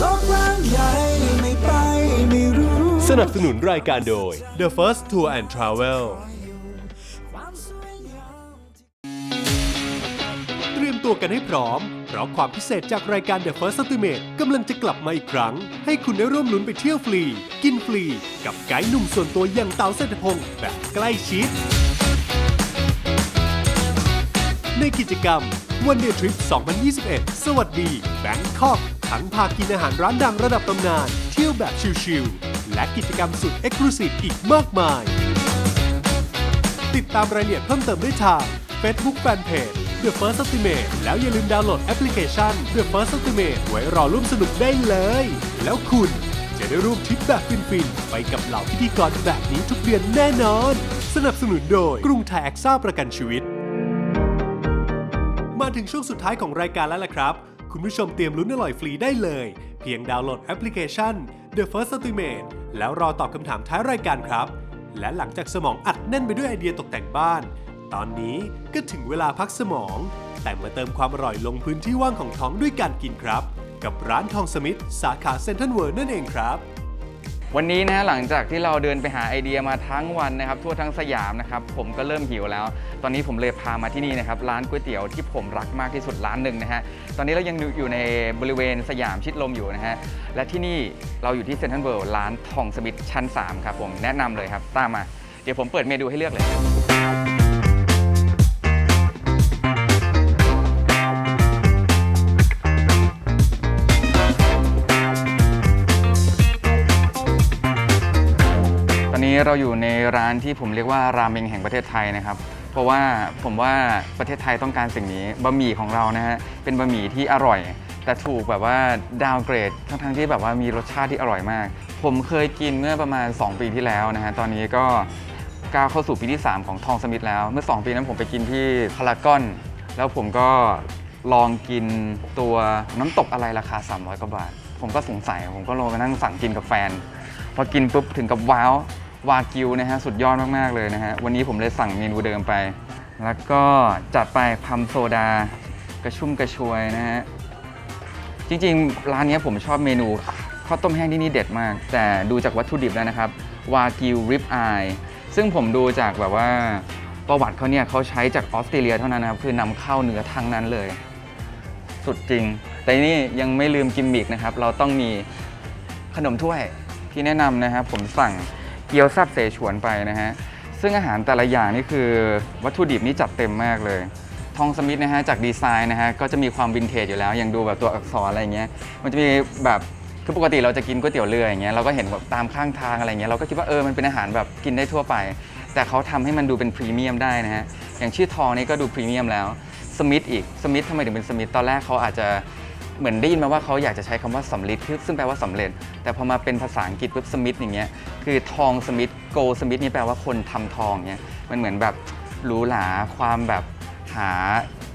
โลกกว้างใหญ่ไม่ไปไม่รู้ สนับสนุนรายการโดย The First Tour and Travel เตรียมตัวกันให้พร้อม เพราะความพิเศษจากรายการ The First Ultimate กำลังจะกลับมาอีกครั้ง ให้คุณได้ร่วมลุ้นไปเที่ยวฟรี กินฟรี กับไกด์หนุ่มส่วนตัวอย่างเต๋าเศรษฐพงศ์แบบใกล้ชิด ในกิจกรรม One Day Trip 2021 สวัสดี แบงคอก ทั้งพากินอาหารร้านดังระดับตำนาน เที่ยวแบบชิลๆ และกิจกรรมสุดเอ็กซ์คลูซีฟอีกมากมาย ติดตามรายละเอียดเพิ่มเติมได้ทาง Facebook Fanpage The First Estimate แล้วอย่าลืมดาวน์โหลดแอปพลิเคชัน The First Estimate ไว้รอร่วมสนุกได้เลย แล้วคุณจะได้ร่วมทริปแบบฟินๆ ไปกับเหล่าพิธีกรแบบนี้ทุกเดือนแน่นอน สนับสนุนโดยกรุงไทยแอคซ่าประกันชีวิต มาถึงช่วงสุดท้ายของรายการแล้วล่ะครับ คุณผู้ชมเตรียมลุ้นอร่อยฟรีได้เลย เพียงดาวน์โหลดแอปพลิเคชัน The First Estimate แล้วรอตอบคำถามท้ายรายการครับ และหลังจากสมองอัดแน่นไปด้วยไอเดียตกแต่งบ้าน ตอนนี้ก็ถึงเวลาพักสมอง แต่มาเติมความอร่อยลงพื้นที่ว่างของท้องด้วยการกินครับ กับร้านทองสมิธสาขาเซ็นทรัลเวิร์นั่นเองครับ วันนี้นะหลังจากที่เราเดินไปหาไอเดียมาทั้งวันนะครับ ทั่วทั้งสยามนะครับผมก็เริ่มหิวแล้ว ตอนนี้ผมเลยพามาที่นี่นะครับร้านก๋วยเตี๋ยวที่ผมรักมากที่สุดร้านหนึ่งนะฮะตอนนี้เรายังอยู่ในบริเวณสยามชิดลมอยู่นะฮะและที่นี่เราอยู่ที่เซ็นทรัลเวิลด์ร้านทองสมิธชั้น3ครับผมแนะนำเลยครับตามมา เดี๋ยวผมเปิดเมนูให้เลือกเลย นนี้เราอยู่ในร้านที่ผมเรียกว่าราเมงแห่งประเทศไทยนะครับ เพราะว่าผมว่าประเทศไทยต้องการสิ่งนี้บะหมี่ของเรานะฮะเป็นบะหมี่ที่อร่อย แต่ถูกแบบว่าดาวเกรดทั้งๆที่แบบว่ามีรสชาติที่อร่อยมาก ผมเคยกินเมื่อประมาณ 2 ปีที่แล้วนะฮะตอนนี้ก็ก้าวเข้าสู่ปีที่ 3 ของทองสมิธแล้ว เมื่อ 2 ปีนั้นผมไปกินที่พารากอน แล้วผมก็ลองกินตัวน้ำตกอะไรราคา 300กว่าบาท ผมก็สงสัย ผมก็ลองมานั่งสั่งกินกับแฟน พอกินปุ๊บถึงกับว้าว วากิวนะฮะสุดยอดมากๆเลยนะฮะวันนี้ผมเลยสั่งเมนูเดิมไป แล้วก็จัดไปพัมโซดากระชุ่มกระชวยนะฮะจริงๆ ร้านนี้ผมชอบเมนูข้าวต้มแห้งที่นี่เด็ดมาก แต่ดูจากวัตถุดิบแล้วนะครับวากิวริบอายซึ่งผมดูจากแบบว่าประวัติเขาเนี่ยเขาใช้จากออสเตรเลียเท่านั้นนะครับคือนำเข้าเนื้อทั้งนั้นเลย สุดจริง แต่นี่ยังไม่ลืมกิมมิกนะครับ เราต้องมีขนมถ้วยที่แนะนำนะครับ ผมสั่ง เกี๊ยวซับเสฉวนไปนะฮะ ซึ่งอาหารแต่ละอย่างนี่คือวัตถุดิบนี่จัดเต็มมากเลย ทองสมิธนะฮะจากดีไซน์นะฮะก็จะมีความวินเทจอยู่แล้ว อย่างดูแบบตัวอักษรอะไรเงี้ย มันจะมีแบบคือปกติเราจะกินก๋วยเตี๋ยวเรืออย่างเงี้ยเราก็เห็นแบบตามข้างทางอะไรเงี้ยเราก็คิดว่าเออมันเป็นอาหารแบบกินได้ทั่วไป แต่เขาทำให้มันดูเป็นพรีเมียมได้นะฮะอย่างชื่อทองนี่ก็ดูพรีเมียมแล้วสมิธอีกสมิธทำไมถึงเป็นสมิธตอนแรกเขาอาจจะ เหมือนได้ยินมาว่าเขาอยากจะใช้คำว่าสำลิดซึ่งแปลว่าสำเร็จ แต่พอมาเป็นภาษาอังกฤษปุ๊บสมิธอย่างเงี้ยคือทองสมิธโกสมิธนี่แปลว่าคนทำทองเงี้ยมันเหมือนแบบหรูหราความแบบหา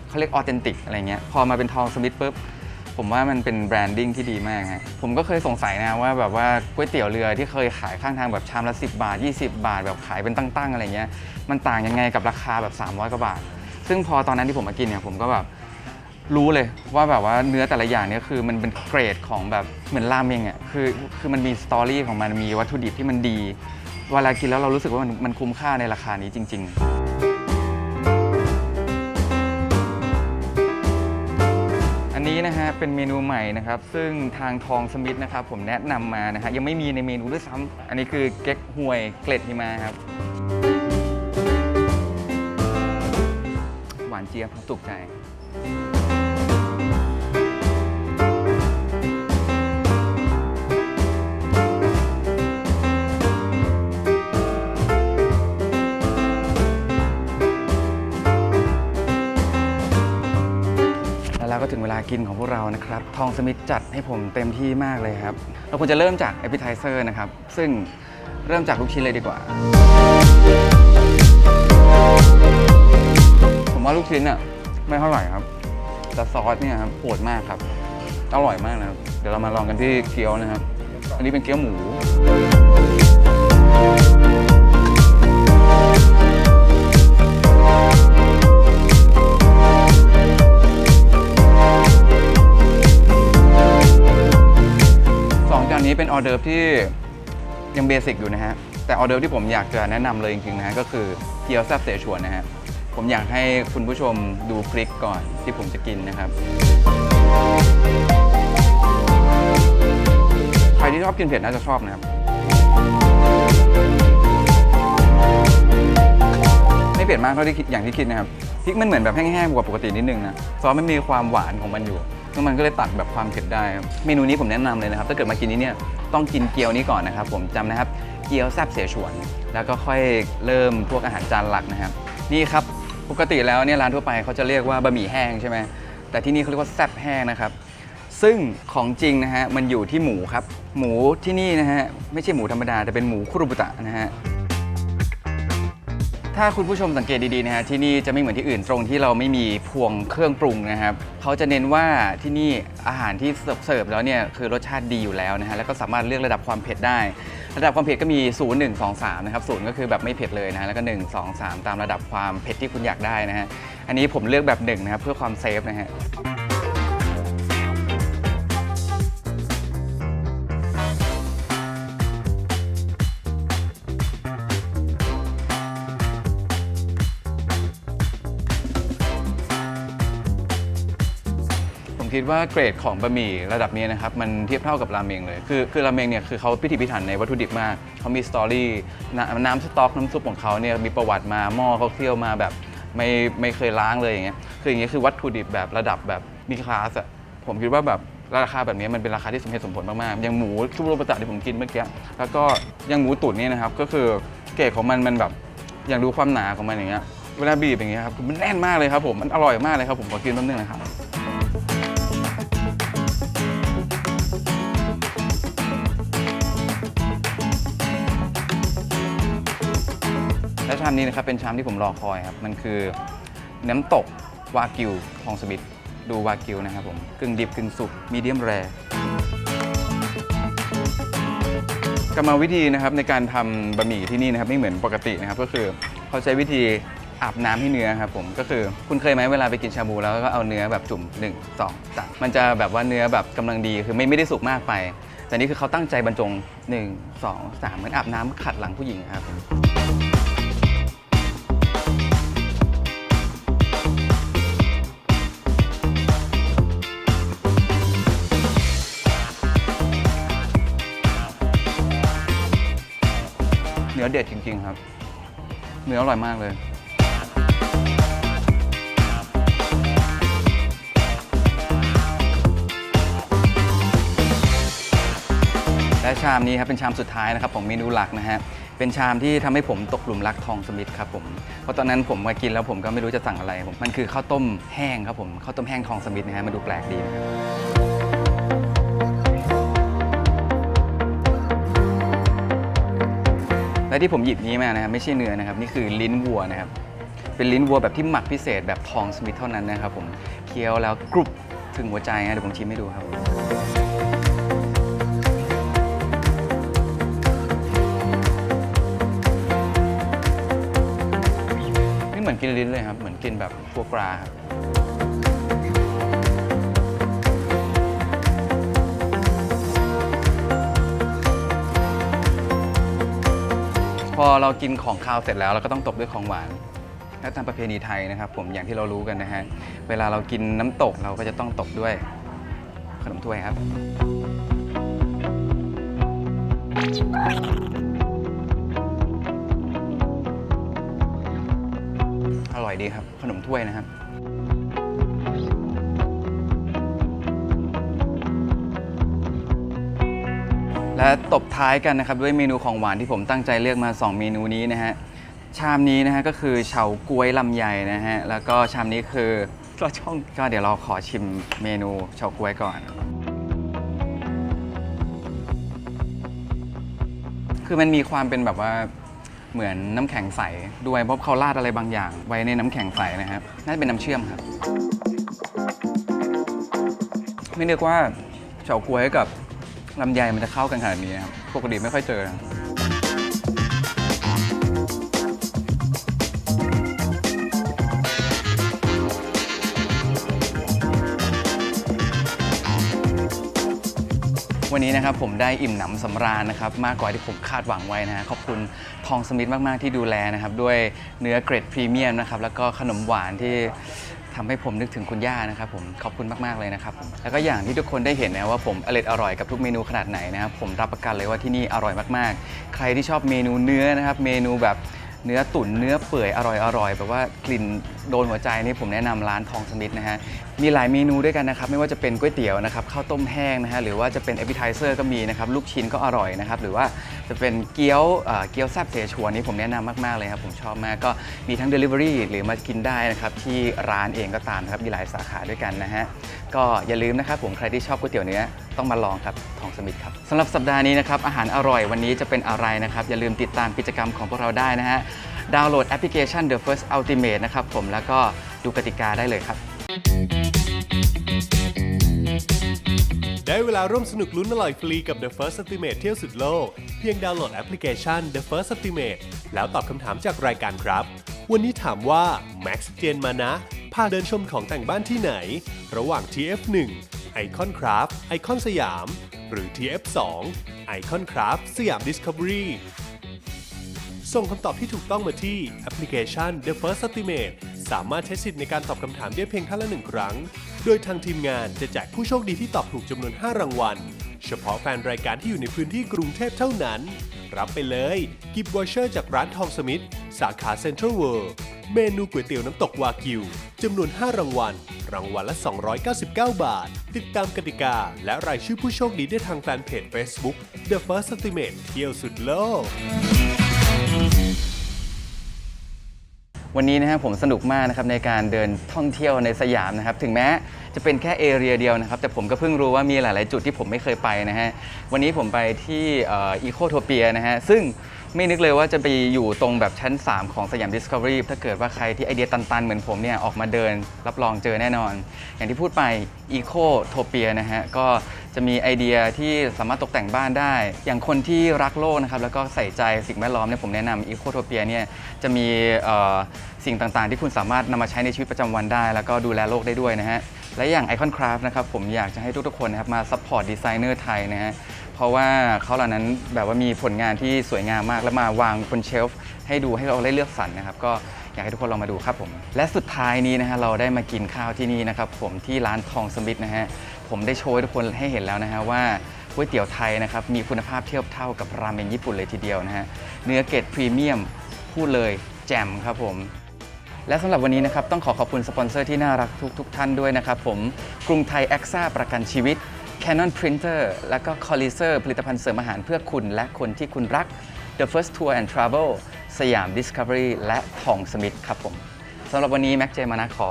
เขาเรียกออเทนติกอะไรเงี้ยพอมาเป็นทองสมิธปุ๊บผมว่ามันเป็นแบรนดิ้งที่ดีมากฮะผมก็เคยสงสัยนะว่าแบบว่าก๋วยเตี๋ยวเรือที่เคยขายข้างทางแบบชามละ 10 บาท 20 บาท แบบขายเป็นตั้งๆอะไรเงี้ยมันต่างยังไงกับราคาแบบ 300กว่าบาท ซึ่งพอตอนนั้นที่ผมมากินเนี่ยผมก็แบบ รู้เลยว่าแบบว่าเนื้อแต่ละอย่างเนี่ยคือมันเป็นเกรดของแบบเหมือนราเมงอะคือคือมันมีสตอรี่ของมันมีวัตถุดิบที่มันดี เวลากินแล้วเรารู้สึกว่ามันมันคุ้มค่าในราคานี้จริงๆอันนี้นะฮะเป็นเมนูใหม่นะครับ ซึ่งทางทองสมิธนะครับ ผมแนะนำมานะฮะยังไม่มีในเมนูด้วยซ้ำอันนี้คือเก๊กฮวยเกล็ดหิมะครับ หวานเจี๊ยบครับถูกใจ ก็ถึงเวลากินของพวกเรานะครับ ทองสมิธจัดให้ผมเต็มที่มากเลยครับ เราควรจะเริ่มจาก a p p e t i z e r นะครับ ซึ่งเริ่มจากลูกชิ้นเลยดีกว่า ผมว่าลูกชิ้นอะไม่เท่าไหร่ครับ แต่ซอสเนี่ยครับโหดมากครับ อร่อยมากนะครับ เดี๋ยวเรามาลองกันที่เกี๊ยวนะครับ อันนี้เป็นเกี๊ยวหมู ออเดิร์ฟที่ยังเบสิกอยู่นะฮะ แต่ออเดิร์ฟที่ผมอยากจะแนะนำเลยจริงๆนะฮะก็คือเกี๊ยวแซ่บเสฉวนนะฮะ ผมอยากให้คุณผู้ชมดูพริกก่อนที่ผมจะกินนะครับ ใครที่ชอบกินเผ็ดน่าจะชอบนะครับ ไม่เผ็ดมากเท่าที่คิดอย่างที่คิดนะครับพริกมันเหมือนแบบแห้งๆกว่าปกตินิดนึงนะซอสมันมีความหวานของมันอยู่ ซึ่งมันก็เลยตัดแบบความเผ็ดได้ครับเมนูนี้ผมแนะนำเลยนะครับ ถ้าเกิดมากินนี้เนี่ยต้องกินเกี๊ยวนี้ก่อนนะครับผมจำนะครับเกี๊ยวแซ่บเสฉวน แล้วก็ค่อยเริ่มพวกอาหารจานหลักนะครับ นี่ครับปกติแล้วเนี่ยร้านทั่วไปเขาจะเรียกว่าบะหมี่แห้งใช่ไหมแต่ที่นี่เขาเรียกว่าแซ่บแห้งนะครับ ซึ่งของจริงนะฮะมันอยู่ที่หมูครับ หมูที่นี่นะฮะไม่ใช่หมูธรรมดาแต่เป็นหมูคุรุบุตะนะฮะ ถ้าคุณผู้ชมสังเกตดีๆนะฮะที่นี่จะไม่เหมือนที่อื่นตรงที่เราไม่มีพวงเครื่องปรุงนะครับเขาจะเน้นว่าที่นี่อาหารที่เสิร์ฟเสิร์ฟแล้วเนี่ยคือรสชาติดีอยู่แล้วนะฮะแล้วก็สามารถเลือกระดับความเผ็ดได้ ระดับความเผ็ดก็มี 0 1 2 3นะครับศูนย์ก็คือแบบไม่เผ็ดเลยนะฮะแล้วก็ 1 2 3 ตามระดับความเผ็ดที่คุณอยากได้นะฮะอันนี้ผมเลือกแบบหนึ่งนะครับเพื่อความเซฟนะฮะ คิดว่าเกรดของบะหมี่ระดับนี้นะครับมันเทียบเท่ากับราเมงเลย คือคือราเมงเนี่ยคือเขาพิถีพิถันในวัตถุดิบมากเขามีสตอรี่น้ำสต๊อกน้ำซุปของเขาเนี่ยมีประวัติมาหม้อเขาเคี่ยวมาแบบไม่ไม่เคยล้างเลยอย่างเงี้ยคืออย่างเงี้ยคือวัตถุดิบแบบระดับแบบมีคลาสอะผมคิดว่าแบบราคาแบบนี้มันเป็นราคาที่สมเหตุสมผลมากๆอย่างหมูชุบโรบะตะที่ผมกินเมื่อกี้แล้วก็อย่างหมูตุ๋นเนี่ยนะครับก็คือเกรดของมันมันแบบอย่างดูความหนาของมันอย่างเงี้ยเวลาบีบอย่างเงี้ยครับมันแน่นมากเลยครับผมมันอร่อยมากเลยครับผมขอกินแป๊บนึงนะครับ และชามนี้นะครับเป็นชามที่ผมรอคอยครับ มันคือน้ำตกวากิวทองสมิธดูวากิวนะครับผมกึ่งดิบกึ่งสุกมีเดียมแรกรรมวิธีนะครับในการทำบะหมี่ที่นี่นะครับไม่เหมือนปกตินะครับ ก็คือเขาใช้วิธีอาบน้ำให้เนื้อครับผมก็คือคุณเคยไหมเวลาไปกินชาบูแล้วก็เอาเนื้อแบบจุ่ม1 2 3มันจะแบบว่าเนื้อแบบกำลังดีคือไม่ไม่ได้สุกมากไป แต่นี่คือเขาตั้งใจบรรจง 1 2 3เหมือนอาบน้ำขัดหลังผู้หญิงครับ อเด็ดจริง ๆ ครับ เนื้ออร่อยมากเลย และชามนี้ครับเป็นชามสุดท้ายนะครับของเมนูหลักนะฮะเป็นชามที่ทำให้ผมตกหลุมรักทองสมิธครับผม เพราะตอนนั้นผมมากินแล้วผมก็ไม่รู้จะสั่งอะไรผมมันคือข้าวต้มแห้งครับผมข้าวต้มแห้งทองสมิธนะฮะมันดูแปลกดีนะครับ และที่ผมหยิบนี้มานะครับไม่ใช่เนื้อนะครับนี่คือลิ้นวัวนะครับ เป็นลิ้นวัวแบบที่หมักพิเศษแบบทองสมิธเท่านั้นนะครับผมเคี้ยวแล้วกรุบถึงหัวใจนะเดี๋ยวผมชิมให้ดูครับนี่เหมือนกินลิ้นเลยครับเหมือนกินแบบฟัวกราครับ พอเรากินของคาวเสร็จแล้วเราก็ต้องตบด้วยของหวานและตามประเพณีไทยนะครับ ผมอย่างที่เรารู้กันนะฮะเวลาเรากินน้ำตกเราก็จะต้องตบด้วยขนมถ้วยครับอร่อยดีครับ ขนมถ้วยนะครับ และตบท้ายกันนะครับด้วยเมนูของหวานที่ผมตั้งใจเลือกมา 2 เมนูนี้นะฮะชามนี้นะฮะก็คือเฉาก๊วยลำไยนะฮะแล้วก็ชามนี้คือก็ช่องก็เดี๋ยวเราขอชิมเมนูเฉาก๊วยก่อน คือมันมีความเป็นแบบว่าเหมือนน้ำแข็งใสด้วยเพราะเขาราดอะไรบางอย่าง ไว้ในน้ำแข็งใสนะครับน่าจะเป็นน้ำเชื่อมครับ ไม่นึกว่าเฉาก๊วยกับ ลำไยมันจะเข้ากันขนาดนี้ครับปกติไม่ค่อยเจอนะวันนี้นะครับผมได้อิ่มหนำสำราญนะครับ มากกว่าที่ผมคาดหวังไว้นะฮะขอบคุณทองสมิธมาก ๆ ที่ดูแลนะครับ ด้วยเนื้อเกรดพรีเมียมนะครับ แล้วก็ขนมหวานที่ ทำให้ผมนึกถึงคุณย่านะครับผมขอบคุณมากๆเลยนะครับผมแล้วก็อย่างที่ทุกคนได้เห็นนะว่าผมอร่อยอร่อยกับทุกเมนูขนาดไหนนะครับผมรับประกันเลยว่าที่นี่อร่อยมากๆ ใครที่ชอบเมนูเนื้อนะครับ เมนูแบบเนื้อตุ๋นเนื้อเปื่อยอร่อยอร่อยแบบว่ากลิ่น โดนหัวใจนี่ผมแนะนำร้านทองสมิธนะฮะมีหลายเมนูด้วยกันนะครับไม่ว่าจะเป็นก๋วยเตี๋ยวนะครับข้าวต้มแห้งนะฮะหรือว่าจะเป็นเอ p ิ t i เซอร์ก็มีนะครับลูกชิ้นก็อร่อยนะครับหรือว่าจะเป็นเกี๊ยวเกี๊ยวแซ่บเสฉวนนี่ผมแนะนำมากๆเลยครับผมชอบมากก็มีทั้ง Delivery หรือมากินได้นะครับที่ร้านเองก็ตามครับมีหลายสาขาด้วยกันนะฮะก็อย่าลืมนะครับผมใครที่ชอบก๋วยเตี๋ยวเนื้อต้องมาลองครับทองสมิธครับสำหรับสัปดาห์นี้นะครับอาหารอร่อยวันนี้จะเป็นอะไรนะครับอย่าลืมติดตามกิจกรรมของพวกเราได้นะฮะ ดาวน์โหลดแอปพลิเคชัน The First Ultimate นะครับผมแล้วก็ดูกติกาได้เลยครับ ได้เวลาร่วมสนุกลุ้นอร่อยฟรีกับ The First Estimate เที่ยวสุดโลก เพียงดาวน์โหลดแอปพลิเคชัน The First Estimate แล้วตอบคำถามจากรายการครับ วันนี้ถามว่า Max เจนมานะพาเดินชมของแต่งบ้านที่ไหน ระหว่าง TF1 ไอคอนคราฟไอคอนสยาม หรือ TF2 ไอคอนคราฟสยาม Discovery ส่งคำตอบที่ถูกต้องมาที่แอปพลิเคชัน The First Estimate สามารถใช้สิทธิ์ในการตอบคำถามได้เพียงท่านละหนึ่งครั้ง โดยทางทีมงานจะแจกผู้โชคดีที่ตอบถูกจำนวน 5 รางวัล เฉพาะแฟนรายการที่อยู่ในพื้นที่กรุงเทพเท่านั้น รับไปเลย กิฟต์วอเชอร์จากร้านทองสมิธสาขาเซ็นทรัลเวิลด์เมนูก๋วยเตี๋ยวน้ำตกวากิวจำนวน 5 รางวัล รางวัลละ 299 บาท ติดตามกติกา และรายชื่อผู้โชคดีได้ทางแฟนเพจ Facebook The First Estimate เที่ยวสุดโลก วันนี้นะครับผมสนุกมากนะครับในการเดินท่องเที่ยวในสยามนะครับ ถึงแม้ จะเป็นแค่เอเรียเดียวนะครับ แต่ผมก็เพิ่งรู้ว่ามีหลาย ๆ จุดที่ผมไม่เคยไปนะฮะ วันนี้ผมไปที่อีโคโทเปียนะฮะ ซึ่งไม่นึกเลยว่าจะไปอยู่ตรงแบบชั้น 3 ของสยาม Discovery ถ้าเกิดว่าใครที่ไอเดียตัน ๆ เหมือนผมเนี่ย ออกมาเดินรับรองเจอแน่นอน อย่างที่พูดไป Eco t o p i a นะฮะ ก็จะมีไอเดียที่สามารถตกแต่งบ้านได้ อย่างคนที่รักโลกนะครับ แล้วก็ใส่ใจสิ่งแวดล้อมเนี่ยผมแนะนำ Eco t o p i a เนี่ยจะมีเอ่อสิ่งต่าง ๆ ที่คุณสามารถนำมาใช้ในชีวิตประจำวันได้ แล้วก็ดูแลโลกได้ด้วยนะฮะ และอย่าง Icon Craft นะครับผมอยากจะให้ทุกๆคนนะครับมาซัพพอร์ตดีไซเนอร์ไทยนะฮะเพราะว่าเขาเหล่านั้นแบบว่ามีผลงานที่สวยงามมาก แล้วมาวางบนเชลฟ์ให้ดูให้เราได้เลือกสรรนะครับ ก็อยากให้ทุกคนลองมาดูครับผม และสุดท้ายนี้นะฮะเราได้มากินข้าวที่นี่นะครับผมที่ร้านทองสมิธนะฮะผมได้โชว์ทุกคนให้เห็นแล้วนะฮะว่าก๋วยเตี๋ยวไทยนะครับมีคุณภาพเทียบเท่ากับราเมงญี่ปุ่นเลยทีเดียวนะฮะเนื้อเกรดพรีเมียมพูดเลยแจ่มครับผม และสำหรับวันนี้นะครับต้องขอขอบคุณสปอนเซอร์ที่น่ารักทุกทท่านด้วยนะครับผมกรุงไทยแอคซ่าประกันชีวิต Canon Printer และก็ c o l l i s e r ผลิตภัณฑ์เสริมอาหารเพื่อคุณและคนที่คุณรัก The First Tour and Travel สยาม Discovery และทองสมิธครับผมสำหรับวันนี้แม็กเจมานะขอ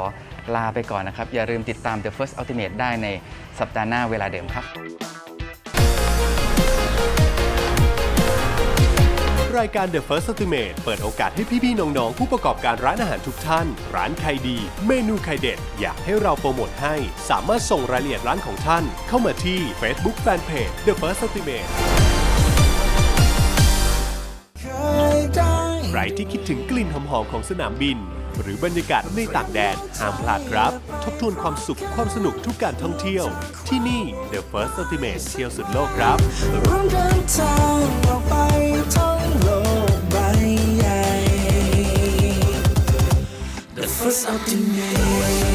ลาไปก่อนนะครับ อย่าลืมติดตาม The First Ultimate ได้ในสัปดาห์หน้าเวลาเดิมครับ รายการ The First Estimate เปิดโอกาสให้พี่ๆน้องๆ ผู้ประกอบการร้านอาหารทุกท่าน ร้านใครดี เมนูใครเด็ด อยากให้เราโปรโมทให้ สามารถส่งรายละเอียดร้านของท่าน เข้ามาที่ Facebook Fanpage The First Estimate เคยได้ใครที่คิดถึงกลิ่นหอมๆของสนามบิน หรือบรรยากาศในต่างแดนห้ามพลาดครับ ทบทวนความสุขความสนุกทุกการท่องเที่ยว ที่นี่ The First Estimate เที่ยวสุดโลกครับ ร่วมเดินทาง ให